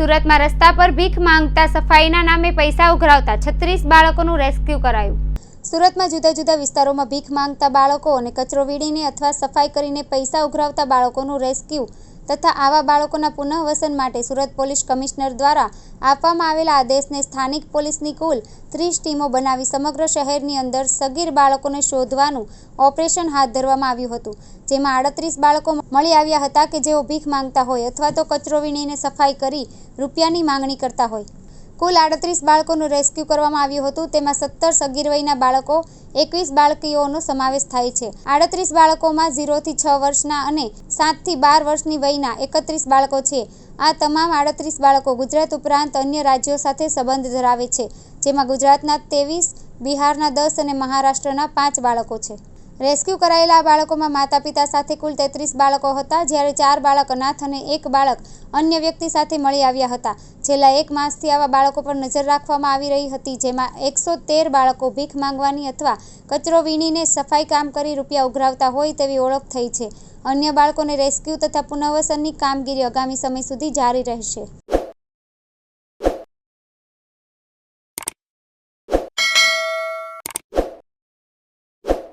સુરતમાં રસ્તા પર ભીખ માંગતા સફાઈના નામે પૈસા ઉઘરાવતા છત્રીસ બાળકોનું રેસ્ક્યુ કરાયું. સુરતમાં જુદા જુદા વિસ્તારોમાં ભીખ માંગતા બાળકો અને કચરો વીણીને અથવા સફાઈ કરીને પૈસા ઉઘરાવતા બાળકોનું રેસ્ક્યુ તથા આવા બાળકોના પુનઃવસન માટે સુરત પોલીસ કમિશનર દ્વારા આપવામાં આવેલા આદેશને સ્થાનિક પોલીસની કુલ ત્રીસ ટીમો બનાવી સમગ્ર શહેરની અંદર સગીર બાળકોને શોધવાનું ઓપરેશન હાથ ધરવામાં આવ્યું હતું. જેમાં આડત્રીસ બાળકો મળી આવ્યા હતા કે જેઓ ભીખ માંગતા હોય અથવા તો કચરો વીણીને સફાઈ કરી રૂપિયાની માંગણી કરતા હોય. કુલ આડત્રીસ બાળકોનું રેસ્ક્યુ કરવામાં આવ્યું હતું. તેમાં સત્તર સગીર વયના બાળકો એકવીસ બાળકીઓનો સમાવેશ થાય છે. આડત્રીસ બાળકોમાં ઝીરોથી છ વર્ષના અને સાતથી બાર વર્ષની વયના એકત્રીસ બાળકો છે. આ તમામ આડત્રીસ બાળકો ગુજરાત ઉપરાંત અન્ય રાજ્યો સાથે સંબંધ ધરાવે છે, જેમાં ગુજરાતના ત્રેવીસ, બિહારના દસ અને મહારાષ્ટ્રના પાંચ બાળકો છે. રેસ્ક્યુ કરાયેલા બાળકોમાં માતા પિતા સાથે કુલ તેત્રીસ બાળકો હતા, જ્યારે ચાર બાળક અનાથ અને એક બાળક અન્ય વ્યક્તિ સાથે મળી આવ્યા હતા. છેલ્લા એક માસથી આવા બાળકો પર નજર રાખવામાં આવી રહી હતી, જેમાં એકસો તેર બાળકો ભીખ માંગવાની અથવા કચરો વીણીને સફાઈ કામ કરી રૂપિયા ઉઘરાવતા હોય તેવી ઓળખ થઈ છે. અન્ય બાળકોને રેસ્ક્યુ તથા પુનર્વસનની કામગીરી આગામી સમય સુધી જારી રહેશે.